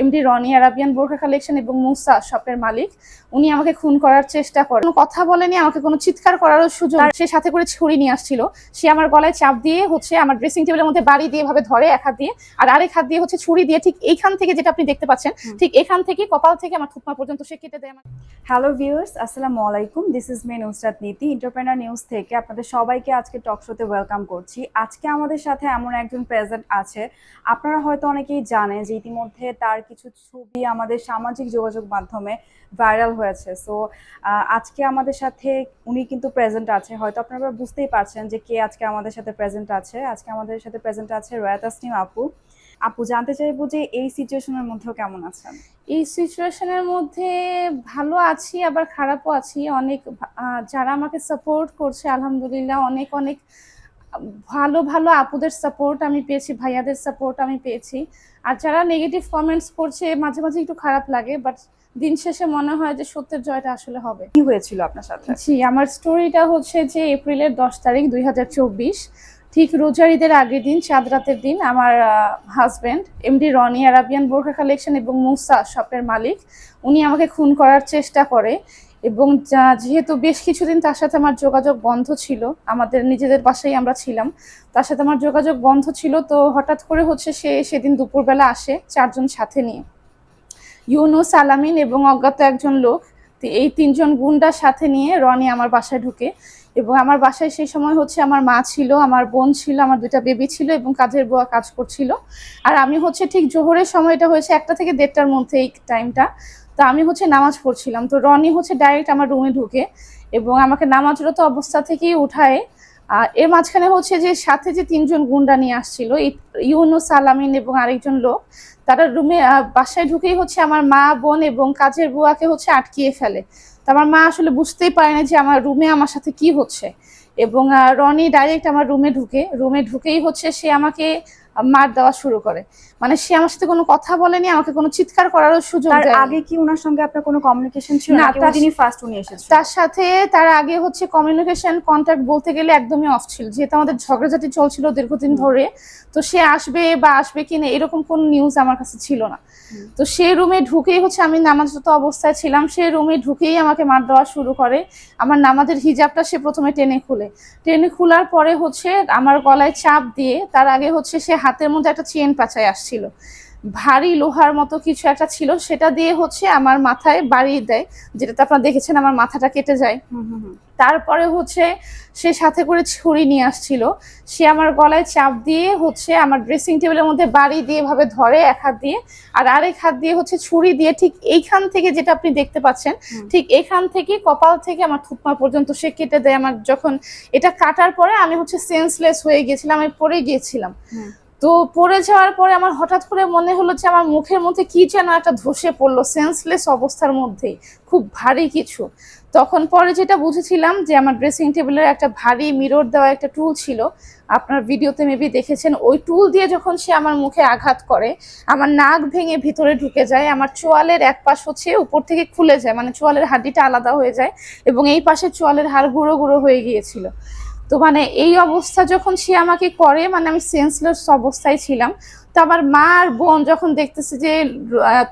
MD Roni Arabian বোরখা collection এবং মুসা শপের মালিক উনি আমাকে খুন করার চেষ্টা করে কোনো কথা বলেনি আমাকে কোনো চিৎকার করারও সুযোগ সে সাথে করে ছুরি নিয়ে আসছিল। সে আমার গলায় চাপ দিয়ে হচ্ছে আমার ড্রেসিং টেবিলের মধ্যে বাড়ি দিয়ে ভাবে ধরে এক হাত দিয়ে আর আরেক হাত দিয়ে হচ্ছে ছুরি দিয়ে ঠিক এইখান থেকে যেটা আপনি দেখতে পাচ্ছেন ঠিক এখান থেকে কপাল থেকে আমার থুতমা পর্যন্ত সে কেটে দেয় আমার। হ্যালো ভিউয়ার্স আসসালামু আলাইকুম। দিস ইজ মে নুসরাত নীতি এন্টারপ্রেনার নিউজ থেকে আপনাদের সবাইকে আজকে টক শোতে ওয়েলকাম করছি। আজকে আমাদের সাথে এমন একজন প্রেজেন্ট আছে আপনারা হয়তো অনেকেই জানেন যে ইতিমধ্যে তার কিছু ছবি আমাদের সামাজিক যোগাযোগ মাধ্যমে ভাইরাল হয়েছে। সো আজকে আমাদের সাথে উনি কিন্তু প্রেজেন্ট আছে। হয়তো আপনারা বুঝতেই পারছেন যে কে আজকে আমাদের সাথে প্রেজেন্ট আছে। আজকে আমাদের সাথে প্রেজেন্ট আছে রয়া তাসনিম আপু। আপু, জানতে চাইব যে এই সিচুয়েশনের মধ্যেও কেমন আছেন? এই সিচুয়েশনের মধ্যে ভালো আছি, আবার খারাপও আছি। অনেক যারা আমাকে সাপোর্ট করছে, আলহামদুলিল্লাহ অনেক অনেক ভালো ভালো আপুদের সাপোর্ট আমি পেয়েছি ভাইয়াদের সাপোর্ট আমি পেয়েছি। আর যারা নেগেটিভ কমেন্টস করছে মাঝে মাঝে একটু খারাপ লাগে বাট দিন শেষে মনে হয় যে সত্যের জয়টা আসলে হবে। কি হয়েছিল আপনার সাথে? জি আমার স্টোরিটা হচ্ছে যে এপ্রিলের দশ তারিখ দুই হাজার চব্বিশ ঠিক রোজার ঈদের আগের দিন চাঁদ রাতের দিন আমার হাজব্যান্ড এমডি রনি আরাবিয়ান বোরখা কালেকশন এবং মুসা শপের মালিক উনি আমাকে খুন করার চেষ্টা করে। এবং যা- যেহেতু বেশ কিছুদিন তার সাথে আমার যোগাযোগ বন্ধ ছিল, আমাদের নিজেদের বাসায় আমরা ছিলাম, তার সাথে আমার যোগাযোগ বন্ধ ছিল, তো হঠাৎ করে হচ্ছে সে সেদিন দুপুরবেলা আসে চারজন সাথে নিয়ে। ইউনুস, আলামিন এবং অজ্ঞাত একজন লোক এই তিনজন গুন্ডার সাথে নিয়ে রনি আমার বাসায় ঢুকে এবং আমার বাসায় সেই সময় হচ্ছে আমার মা ছিল, আমার বোন ছিল, আমার দুইটা বেবি ছিল এবং কাজের বুয়া কাজ করছিল। আর আমি হচ্ছে ঠিক জোহরের সময়টা হয়েছে একটা থেকে দেড়টার মধ্যে এই টাইমটা তো আমি হচ্ছে নামাজ পড়ছিলাম। তো রনি হচ্ছে ডাইরেক্ট আমার রুমে ঢুকে এবং আমাকে নামাজরত অবস্থা থেকেই উঠায়। আর এর মাঝখানে হচ্ছে যে সাথে যে তিনজন গুন্ডা নিয়ে আসছিল ইউনুস, আলামিন এবং আরেকজন লোক, তারা রুমে বাসায় ঢুকেই হচ্ছে আমার মা, বোন এবং কাজের বুয়াকে হচ্ছে আটকিয়ে ফেলে। তো আমার মা আসলে বুঝতেই পারে না যে আমার রুমে আমার সাথে কি হচ্ছে। এবং রনি ডাইরেক্ট আমার রুমে ঢুকে। রুমে ঢুকেই হচ্ছে সে আমাকে মার দেওয়া শুরু করে। মানে সে আমার সাথে কোনো কথা বলেনি আমাকে কোনো চিৎকার করারও সুযোগ তার আগে কি ওনার সঙ্গে আপনার কোনো কমিউনিকেশন ছিল? না, তার- তিনি ফার্স্ট উনি এসেছেন? তার সাথে তার আগে হচ্ছে কমিউনিকেশন কন্ট্যাক্ট বলতে গেলে একদমই অফ ছিল। যেহেতু আমাদের ঝগড়াঝাটি চলছিল দীর্ঘদিন ধরে তো সে আসবে বা আসবে কিনা এরকম কোন নিউজ আমার কাছে ছিল না। তো সে রুমে ঢুকেই হচ্ছে আমি নামাজরত অবস্থায় ছিলাম সে রুমে ঢুকেই আমাকে মার দেওয়া শুরু করে। আমার নামাজের হিজাবটা সে প্রথমে টেনে খুলে। টেনে খোলার পরে হচ্ছে আমার গলায় চাপ দিয়ে তার আগে হচ্ছে সে হাতের মধ্যে একটা চেন পাচায় আসছিল। ভারী লোহার মতো কিছু একটা ছিল সেটা দিয়ে হচ্ছে আমার মাথায় বাড়িয়ে দেয়। যেটাতে আপনারা দেখেছেন আমার মাথাটা কেটে যায়। তারপরে হচ্ছে সে সাথে করে ছুরি নিয়ে আসছিল। সে আমার গলায় চাপ দিয়ে হচ্ছে আমার ড্রেসিং টেবিলের মধ্যে বাড়ি দিয়ে ভাবে ধরে এক হাত দিয়ে আর আরেক হাত দিয়ে হচ্ছে ছুরি দিয়ে ঠিক এইখান থেকে যেটা আপনি দেখতে পাচ্ছেন ঠিক এখান থেকে কপাল থেকে আমার থুতমা পর্যন্ত সে কেটে দেয়। আমার যখন এটা কাটার পরে আমি হচ্ছে সেন্সলেস হয়ে গিয়েছিলাম আমি পড়ে গিয়েছিলাম। তো পড়ে যাওয়ার পরে আমার হঠাৎ করে মনে হলো যে আমার মুখের মধ্যে কি যেন একটা ধসে পড়ল সেন্সলেস অবস্থার মধ্যেই, খুব ভারী কিছু। তখন পরে যেটা বুঝেছিলাম যে আমার ড্রেসিং টেবিলের একটা ভারী মিরর দেওয়া একটা টুল ছিল, আপনার ভিডিওতে মেবি দেখেছেন, ওই টুল দিয়ে যখন সে আমার মুখে আঘাত করে, আমার নাক ভেঙে ভিতরে ঢুকে যায়, আমার চোয়ালের এক পাশ হচ্ছে উপর থেকে খুলে যায় মানে চোয়ালের হাড্ডিটা আলাদা হয়ে যায় এবং এই পাশে চোয়ালের হাড় গুঁড়ো গুঁড়ো হয়ে গিয়েছিল। তো মানে এই অবস্থা যখন সে আমাকে করে মানে আমি সেন্সলেস অবস্থায় ছিলাম, তো আমার মা আর বোন যখন দেখতেছে যে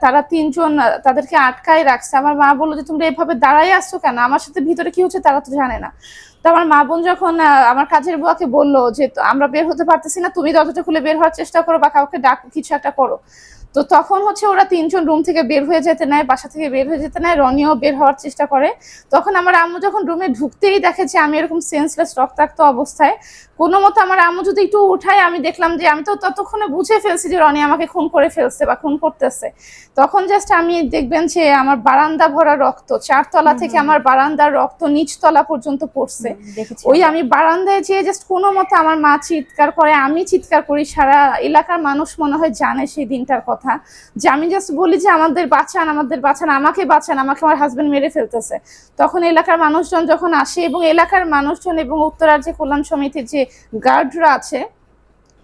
তারা তিনজন তাদেরকে আটকায় রাখছে, আমার মা বলল যে, তোমরা এভাবে দাঁড়াই আসছো কেন? আমার সাথে ভিতরে কি হচ্ছে তারা তো জানে না। তো আমার মা বোন যখন আমার কাজের বুয়াকে বলল যে আমরা বের হতে পারতেছি না, তুমি দরজাটা খুলে বের হওয়ার চেষ্টা করো বা কাউকে ডাকো, কিছু একটা করো। তো তখন হচ্ছে ওরা তিনজন রুম থেকে বের হয়ে যেতে নেয় বাসা থেকে বের হয়ে যেতে নেয় রনিও বের হওয়ার চেষ্টা করে। তখন আমার আম্মু যখন রুমে ঢুকতেই দেখে যে আমি এরকম সেন্সলেস রক্তাক্ত অবস্থায় কোনো মতো আমার আম্মু যদি একটু উঠায় আমি দেখলাম যে আমি তো ততক্ষণে বুঝে ফেলছি যে রনি আমাকে খুন করে ফেলছে বা খুন করতেছে। তখন জাস্ট আমি দেখবেন যে আমার বারান্দা ভরা রক্ত চারতলা থেকে আমার বারান্দার রক্ত নিচতলা পর্যন্ত পড়ছে। ওই আমি বারান্দায় যেয়ে জাস্ট কোনো মতো আমার মা চিৎকার করে আমি চিৎকার করি সারা এলাকার মানুষ মনে হয় জানে সেই দিনটার কথা। যে আমি জাস্ট বলি যে আমাদের বাঁচান আমাদের বাঁচান আমাকে বাঁচান আমাকে আমার হাজব্যান্ড মেরে ফেলতেছে। তখন এলাকার মানুষজন যখন আসে এবং এলাকার মানুষজন এবং উত্তরার যে কল্যাণ সমিতির যে গার্ডরা আছে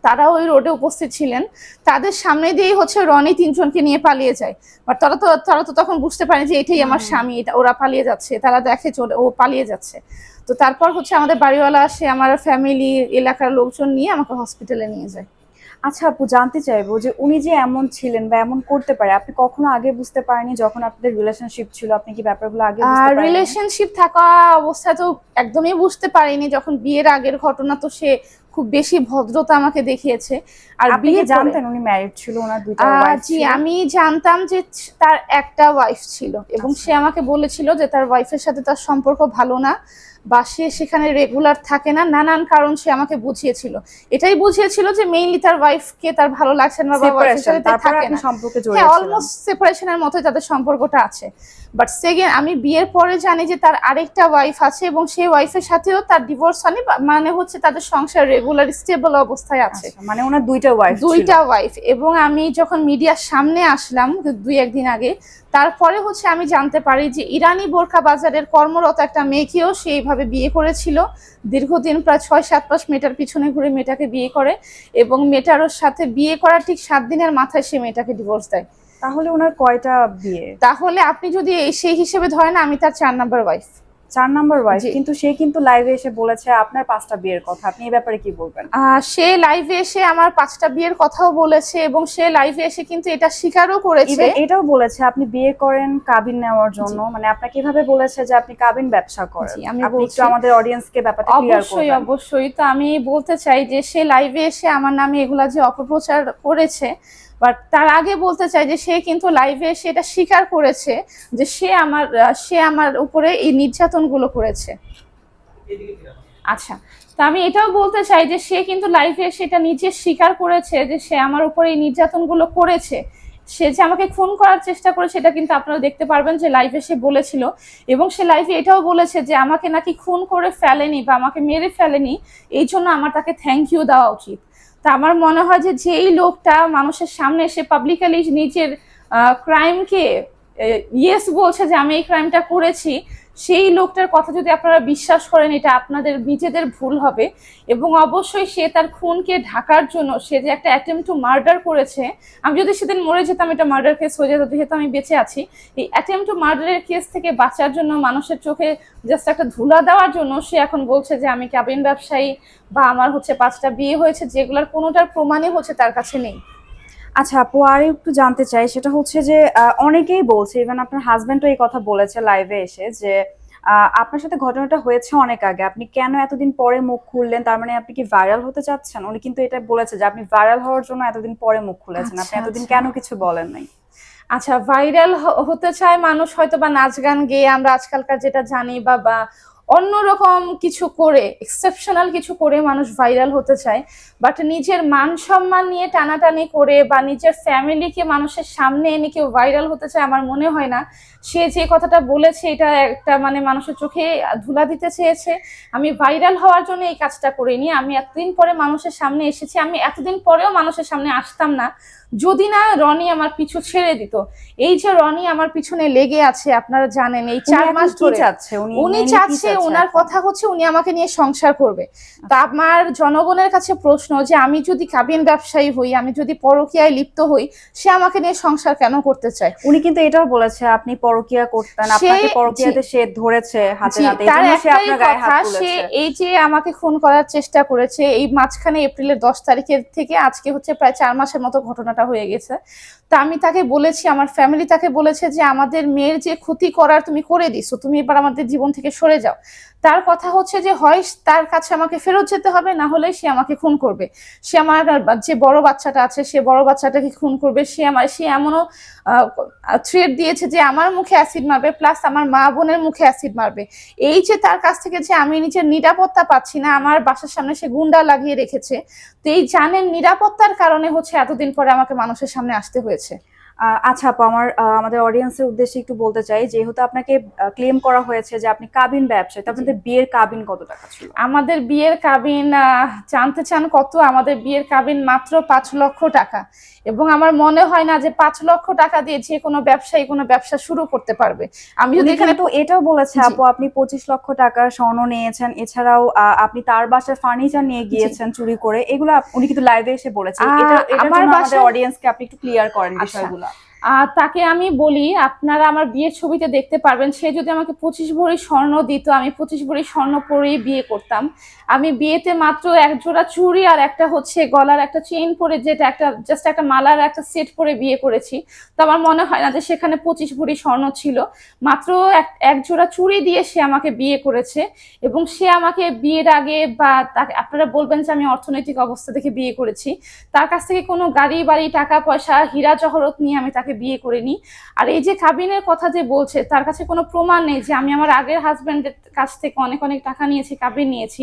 তারা ওই রোডে উপস্থিত ছিলেন। তাদের সামনে দিয়েই হচ্ছে রনি তিনজনকে নিয়ে পালিয়ে যায়। বাট তারা তো তারা তো তখন বুঝতে পারে যে এটাই আমার স্বামী এটা ওরা পালিয়ে যাচ্ছে তারা দেখে চলে ও পালিয়ে যাচ্ছে। তো তারপর হচ্ছে আমাদের বাড়িওয়ালা আসে আমার ফ্যামিলি এলাকার লোকজন নিয়ে আমাকে হসপিটালে নিয়ে যায়। আচ্ছা আপু জানতে চাইব যে উনি যে এমন ছিলেন বা এমন করতে পারে আপনি কখনো আগে বুঝতে পারেনি যখন আপনাদের রিলেশনশিপ ছিল আপনি কি ব্যাপারগুলো আগে? রিলেশনশিপ থাকা অবস্থা তো একদমই বুঝতে পারিনি যখন বিয়ের আগের ঘটনা তো সে খুব বেশি ভদ্রতা আমাকে দেখিয়েছে। আর বিয়ে জানতেন উনি ম্যারিড ছিল ওনার দুইটা wife জি আমি জানতাম যে তার একটা ওয়াইফ ছিল এবং আচ্ছা। সে আমাকে বলেছিল যে তার ওয়াইফের সাথে তার সম্পর্ক ভালো না বা সে সেখানে রেগুলার থাকে না নানান কারণ সে আমাকে বুঝিয়েছিল। এটাই বুঝিয়েছিল যে মেইনলি তার ওয়াইফকে তার ভালো লাগছে না বা ওয়াইফের সাথে থাকে না। সম্পর্কে হ্যাঁ অলমোস্ট সেপারেশনের মতোই তাদের সম্পর্কটা আছে। বাট সেকেন্ড আমি বিয়ের পরে জানি যে তার আরেকটা ওয়াইফ আছে এবং সেই ওয়াইফের সাথেও তার ডিভোর্স হয়নি মানে হচ্ছে তাদের সংসার রেগুলার স্টেবল অবস্থায় আছে। আচ্ছা, মানে ওনার দুইটা ওয়াইফ দুইটা ওয়াইফ এবং আমি যখন মিডিয়ার সামনে আসলাম দুই একদিন আগে তারপরে হচ্ছে আমি জানতে পারি যে ইরানি বোরখা বাজারের কর্মরত একটা মেয়েকেও সে এইভাবে বিয়ে করেছিল। দীর্ঘদিন প্রায় ছয় সাত মাস মেয়েটার পিছনে ঘুরে মেয়েটাকে বিয়ে করে এবং মেয়েটার সাথে বিয়ে করার ঠিক সাত দিনের মাথায় সে মেয়েটাকে ডিভোর্স দেয়। তাহলে ওনার কয়টা বিয়ে? তাহলে আপনি যদি সেই হিসেবে ধরেন আমি তার চার নাম্বার ওয়াইফ চার নাম্বার ওয়াইফ কিন্তু সে কিন্তু লাইভে এসে বলেছে আপনার পাঁচটা বিয়ের কথা। আপনি এই ব্যাপারে কি বলবেন? সে লাইভে এসে আমার পাঁচটা বিয়ের কথাও বলেছে এবং সে লাইভে এসে কিন্তু এটা স্বীকারও করেছে। এটাও বলেছে আপনি বিয়ে করেন কাবিন নেওয়ার জন্য। মানে আপনাকে কীভাবে বলেছে যে আপনি কাবিন ব্যবসা করেন। আমি একটু বলছি- আমাদের অডিয়েন্সকে ব্যাপারটা ক্লিয়ার অবশ্যই অবশ্যই। তো আমি বলতে চাই যে সে লাইভে এসে আমার নামে এগুলা যে অপপ্রচার করেছে বাট তার আগে বলতে চাই যে সে কিন্তু লাইভে এসে এটা স্বীকার করেছে যে সে আমার সে আমার উপরে এই নির্যাতনগুলো করেছে। আচ্ছা তা আমি এটাও বলতে চাই যে সে কিন্তু লাইভে এসে এটা নিজে স্বীকার করেছে যে সে আমার উপরে এই নির্যাতনগুলো করেছে। সে যে আমাকে খুন করার চেষ্টা করেছে সেটা কিন্তু আপনারা দেখতে পারবেন যে লাইভে সে বলেছিল। এবং সে লাইভে এটাও বলেছে যে আমাকে নাকি খুন করে ফেলেনি বা আমাকে মেরে ফেলেনি, এই জন্য আমার তাকে থ্যাংক ইউ দেওয়া উচিত। তা আমার মনে হয় যে যেই লোকটা মানুষের সামনে এসে পাবলিকালি নিজের ক্রাইমকে ইয়েস বলছে যে আমি এই ক্রাইমটা করেছি সেই লোকটার কথা যদি আপনারা বিশ্বাস করেন, এটা আপনাদের, নিজেদের ভুল হবে। এবং অবশ্যই সে তার খুনকে ঢাকার জন্য, সে যে একটা অ্যাটেম্প টু মার্ডার করেছে, আমি যদি সেদিন মরে যেতাম, এটা মার্ডার কেস হয়ে যেত, যেহেতু আমি বেঁচে আছি। এই অ্যাটেম্প টু মার্ডারের কেস থেকে বাঁচার জন্য, মানুষের চোখে জাস্ট একটা ধুলা দেওয়ার জন্য, সে এখন বলছে যে, আমি ক্যাবিন ব্যবসায়ী বা আমার হচ্ছে পাঁচটা বিয়ে হয়েছে, যেগুলোর কোনোটার প্রমাণই হচ্ছে তার কাছে নেই। আচ্ছা আপু আর একটু জানতে চাই। সেটা হচ্ছে যে অনেকেই বলছে ইভেন আপনার হাজবেন্ডও এই কথা বলেছে লাইভে এসে যে আপনার সাথে ঘটনাটা হয়েছে অনেক আগে। আপনি কেন এতদিন পরে মুখ খুললেন? তার মানে আপনি কি ভাইরাল হতে চাচ্ছেন? উনি কিন্তু এটা বলেছে যে আপনি ভাইরাল হওয়ার জন্য এতদিন পরে মুখ খুলেছেন। আপনি আচ্ছা, এতদিন আচ্ছা। কেন কিছু বলেন নাই? আচ্ছা ভাইরাল হতে চায় মানুষ হয়তো বা নাচ গান গেয়ে আমরা আজকালকার যেটা জানি বা বা অন্যরকম কিছু করে এক্সেপশনাল কিছু করে মানুষ ভাইরাল হতে চায় বাট নিজের মান সম্মান নিয়ে টানাটানি করে বা নিজের ফ্যামিলিকে মানুষের সামনে এনে কেউ ভাইরাল হতে চায় আমার মনে হয় না। সে যে কথাটা বলেছে, এটা একটা মানে মানুষের চোখে ধুলা দিতে চেয়েছে। আমি ভাইরাল হওয়ার জন্য এই কাজটা করিনি, আমি এতদিন পরে মানুষের সামনে এসেছি, আমি এতদিন পরেও মানুষের সামনে আসতাম না। যদি না রনি আমার পিছু ছেড়ে দিত। এই যে রনি আমার পিছনে লেগে আছে আপনারা জানেন এই চার মাস ধরে উনি চাচ্ছে ওনার কথা হচ্ছে উনি আমাকে নিয়ে সংসার করবে। তা আমার জনগণের কাছে প্রশ্ন যে আমি যদি কাবিন ব্যবসায়ী হই আমি যদি পরকীয়ায় লিপ্ত হই সে আমাকে নিয়ে সংসার কেন করতে চায়? উনি কিন্তু এটাও বলেছে আপনি পরকিয়া করতেন আপনাকে পরকিয়াতে সে ধরেছে হাতে হাতে এই তার সে একটাই কথা সে এই যে আমাকে খুন করার চেষ্টা করেছে এই মাঝখানে এপ্রিলের দশ তারিখের থেকে আজকে হচ্ছে প্রায় চার মাসের মতো ঘটনাটা হয়ে গেছে। তা আমি তাকে বলেছি, আমার ফ্যামিলি তাকে বলেছে যে আমাদের মেয়ের যে ক্ষতি করার তুমি করে দিছো, তুমি এবার আমাদের জীবন থেকে সরে যাও। তার কথা হচ্ছে যে, হয় তার কাছে আমাকে ফেরত যেতে হবে, না হলে সে আমাকে খুন করবে। সে আমার যে বড় বাচ্চাটা আছে, সে বড় বাচ্চাটাকে খুন করবে। সে আমার, সে এমনও থ্রেট দিয়েছে যে আমার মুখে অ্যাসিড মারবে প্লাস আমার মা বোনের মুখে অ্যাসিড মারবে। এই যে তার কাছ থেকে যে আমি নিজের নিরাপত্তা পাচ্ছি না, আমার বাসার সামনে সে গুন্ডা লাগিয়ে রেখেছে, তো এই জানেন নিরাপত্তার কারণে হচ্ছে এতদিন পরে আমাকে মানুষের সামনে আসতে হয়েছে। হয়েছে আচ্ছা আপু আমার আমাদের অডিয়েন্সের উদ্দেশ্যে একটু বলতে চাই যেহেতু আপনাকে ক্লেম করা হয়েছে যে আপনি কাবিন ব্যবসায়ী তো আপনাদের বিয়ের কাবিন কত টাকা ছিল? আমাদের বিয়ের কাবিন জানতে চান কত? আমাদের বিয়ের কাবিন মাত্র পাঁচ লক্ষ টাকা। এবং আমার মনে হয় না যে পাঁচ লক্ষ টাকা দিয়ে যে কোনো ব্যবসায়ী কোনো ব্যবসা শুরু করতে পারবে। আমি যদি এখানে কিন্তু এটাও বলেছে আপু আপনি পঁচিশ লক্ষ টাকার স্বর্ণ নিয়েছেন এছাড়াও আহ, আপনি তার বাসার ফার্নিচার নিয়ে গিয়েছেন চুরি করে এগুলো উনি কিন্তু লাইভে এসে বলেছেন। এটা আমার বাসার- অডিয়েন্সকে আপনি একটু ক্লিয়ার করেন আচ্ছা। বিষয়গুলো। তাকে আমি বলি, আপনারা আমার বিয়ের ছবিতে দেখতে পারবেন, সে যদি আমাকে পঁচিশ ভরি স্বর্ণ দিত, আমি পঁচিশ ভরি স্বর্ণ পরেই বিয়ে করতাম। আমি বিয়েতে মাত্র এক জোড়া চুড়ি আর একটা হচ্ছে গলার একটা চেইন পরে যেটা একটা জাস্ট একটা মালার একটা সেট পরে বিয়ে করেছি। তো আমার মনে হয় না যে সেখানে পঁচিশ ভরি স্বর্ণ ছিল। মাত্র এক এক জোড়া চুড়ি দিয়ে সে আমাকে বিয়ে করেছে এবং সে আমাকে বিয়ের আগে বা তাকে, আপনারা বলবেন যে আমি অর্থনৈতিক অবস্থা দেখে বিয়ে করেছি। তার কাছ থেকে কোনো গাড়ি, বাড়ি, টাকা, পয়সা, হীরা, জহরত নিয়ে আমি তাকে বিয়ে করে নিই। আর এই যে কাবিনের কথা যে বলছে, তার কাছে কোনো প্রমাণ নেই যে আমি আমার আগের হাজব্যান্ডের কাছ থেকে অনেক অনেক টাকা নিয়েছি, কাবিন নিয়েছি।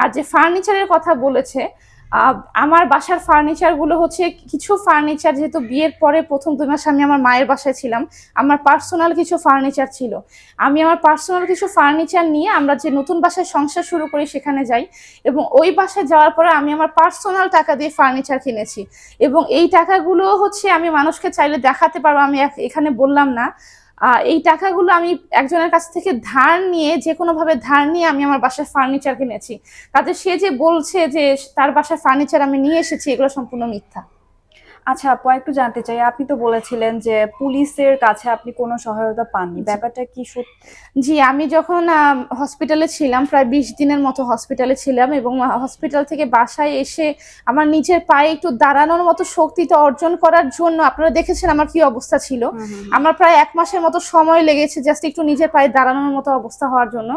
আর যে ফার্নিচারের কথা বলেছে আমার বাসার ফার্নিচারগুলো হচ্ছে কিছু ফার্নিচার যেহেতু বিয়ের পরে প্রথম দুই মাস আমি আমার মায়ের বাসায় ছিলাম, আমার পার্সোনাল কিছু ফার্নিচার ছিল। আমি আমার পার্সোনাল কিছু ফার্নিচার নিয়ে আমরা যে নতুন বাসায় সংসার শুরু করি সেখানে যাই এবং ওই বাসায় যাওয়ার পরে আমি আমার পার্সোনাল টাকা দিয়ে ফার্নিচার কিনেছি এবং এই টাকাগুলো হচ্ছে আমি মানুষকে চাইলে দেখাতে পারব, আমি এখানে বললাম না। এই টাকাগুলো আমি একজনের কাছ থেকে ধার নিয়ে, যে কোনোভাবে ধার নিয়ে আমি আমার বাসার ফার্নিচার কিনেছি। তাতে সে যে বলছে যে তার বাসার ফার্নিচার আমি নিয়ে এসেছি, এগুলো সম্পূর্ণ মিথ্যা। আচ্ছা আপু একটু জানতে চাই। আপনি তো বলেছিলেন যে পুলিশের কাছে আপনি কোনো সহায়তা পাননি। ব্যাপারটা কি সত্যি? জি আমি যখন হসপিটালে ছিলাম প্রায় বিশ দিনের মতো হসপিটালে ছিলাম এবং হসপিটাল থেকে বাসায় এসে আমার নিজের পায়ে একটু দাঁড়ানোর মতো শক্তিটা অর্জন করার জন্য আপনারা দেখেছেন আমার কি অবস্থা ছিল। আমার প্রায় এক মাসের মতো সময় লেগেছে জাস্ট একটু নিজের পায়ে দাঁড়ানোর মতো অবস্থা হওয়ার জন্য।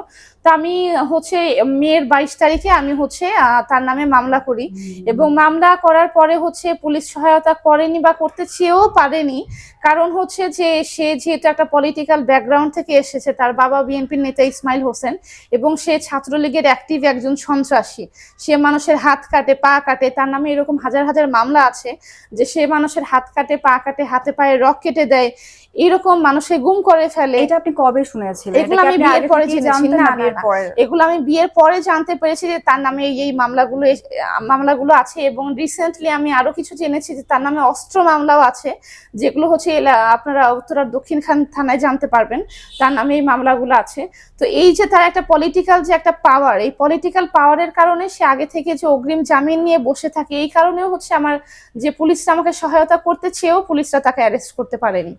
তো আমি হচ্ছে মেয়ের বাইশ তারিখে আমি হচ্ছে তার নামে মামলা করি এবং মামলা করার পরে হচ্ছে পুলিশ সহায়তা করেনি বা করতে চেয়েও পারেনি। কারণ হচ্ছে যে সে যেহেতু একটা পলিটিক্যাল ব্যাকগ্রাউন্ড থেকে এসেছে, তার বাবা বিএনপির নেতা ইসমাইল হোসেন এবং সে ছাত্রলীগের অ্যাক্টিভ একজন সন্ত্রাসী। সে মানুষের হাত কাটে, পা কাটে, তার নামে এরকম হাজার হাজার মামলা আছে যে সে মানুষের হাত কাটে, পা কাটে, হাতে পায়ে রক কেটে দেয়। এরকম মানুষে গুম করে ফেলে। এটা আপনি কবে শুনেছিলেন? এগুলো আমি বিয়ের পরে জেনেছি। না, এগুলো আমি বিয়ের পরে জানতে পেরেছি যে তার নামে এই মামলাগুলো মামলাগুলো আছে এবং রিসেন্টলি আমি আরও কিছু জেনেছি যে তার নামে অস্ত্র মামলাও আছে যেগুলো হচ্ছে আপনারা উত্তরার দক্ষিণ খান থানায় জানতে পারবেন তার নামে এই মামলাগুলো আছে। তো এই যে তার একটা পলিটিক্যাল যে একটা পাওয়ার এই পলিটিক্যাল পাওয়ারের কারণে সে আগে থেকে যে অগ্রিম জামিন নিয়ে বসে থাকে এই কারণেও হচ্ছে আমার যে পুলিশরা আমাকে সহায়তা করতে চেয়েও পুলিশরা তাকে অ্যারেস্ট করতে পারেনি।